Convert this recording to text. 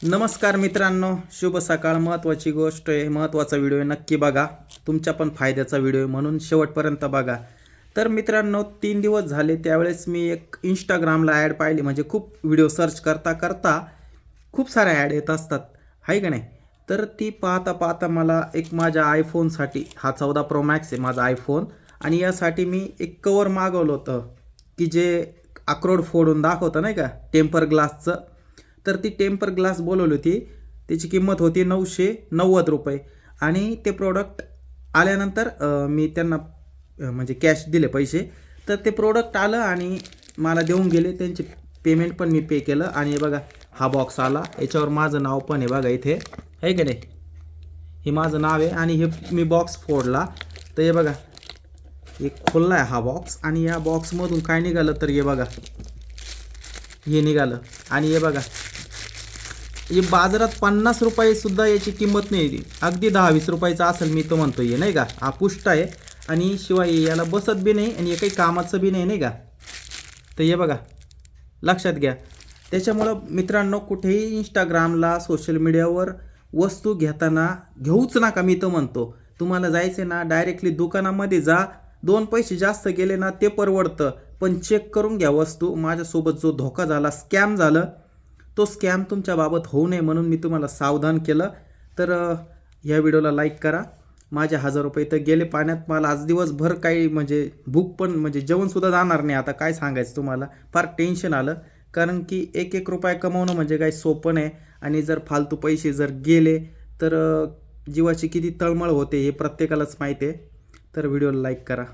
नमस्कार मित्रांनो शुभ सकाळ. महत्त्वाची गोष्ट आहे महत्त्वाचा व्हिडिओ आहे नक्की बघा. तुमच्या पण फायद्याचा व्हिडिओ आहे म्हणून शेवटपर्यंत बघा. तर मित्रांनो तीन दिवस झाले त्यावेळेस मी एक इंस्टाग्रामला ॲड पाहिली. म्हणजे खूप व्हिडिओ सर्च करता करता खूप साऱ्या ॲड येत असतात. आहे का नाही? तर ती पाहता पाहता मला एक माझ्या आयफोनसाठी हा चौदा प्रो मॅक्स आहे माझा आयफोन आणि यासाठी मी एक कवर मागवलं होतं की जे अक्रोड फोडून दाखवतं नाही का टेम्पर ग्लासचं तर ती टेम्पर ग्लास बोलवली होती. त्याची किंमत होती नऊशे नव्वद रुपये. आणि ते प्रोडक्ट आल्यानंतर मी त्यांना म्हणजे कॅश दिले पैसे. तर ते प्रोडक्ट आलं आणि मला देऊन गेले. त्यांचे पेमेंट पण मी पे केलं. आणि हे बघा हा बॉक्स आला. याच्यावर माझं नाव पण आहे बघा इथे. आहे का नाही? हे माझं नाव आहे आणि हे मी बॉक्स फोडला. तर हे बघा हे खुल्ला आहे हा बॉक्स आणि या बॉक्समधून काय निघालं तर हे बघा हे निघालं. आणि हे बघा हे बाजारात पन्नास रुपयेसुद्धा याची किंमत नाही अगदी दहा वीस रुपयाचा असेल मी तो म्हणतो हे नाही का? आपुष्ट आहे. आणि शिवाय याला बसत बी नाही आणि हे काही कामाचं बी नाही नाही का? तर हे बघा लक्षात घ्या. त्याच्यामुळं मित्रांनो कुठेही इंस्टाग्रामला सोशल मीडियावर वस्तू घेताना घेऊच नका मी तर म्हणतो. तुम्हाला जायचं आहे ना डायरेक्टली दुकानामध्ये जा. दोन पैसे जास्त गेले ना ते परवडतं. पण चेक करून घ्या वस्तू. माझ्यासोबत जो धोका झाला स्कॅम झालं तो स्कॅम तुमच्याबाबत होऊ नये म्हणून मी तुम्हाला सावधान केलं. तर ह्या व्हिडिओला लाईक करा. माझे हजार रुपये तर गेले पाण्यात. मला आज दिवसभर काही म्हणजे भूक पण म्हणजे जेवणसुद्धा जाणार नाही. आता काय सांगायचं तुम्हाला? फार टेन्शन आलं. कारण की एक एक रुपया कमवणं म्हणजे काही सोपं नाही. आणि जर फालतू पैसे जर गेले तर जीवाची किती तळमळ होते हे प्रत्येकालाच माहिती आहे. तर व्हिडिओला लाईक करा.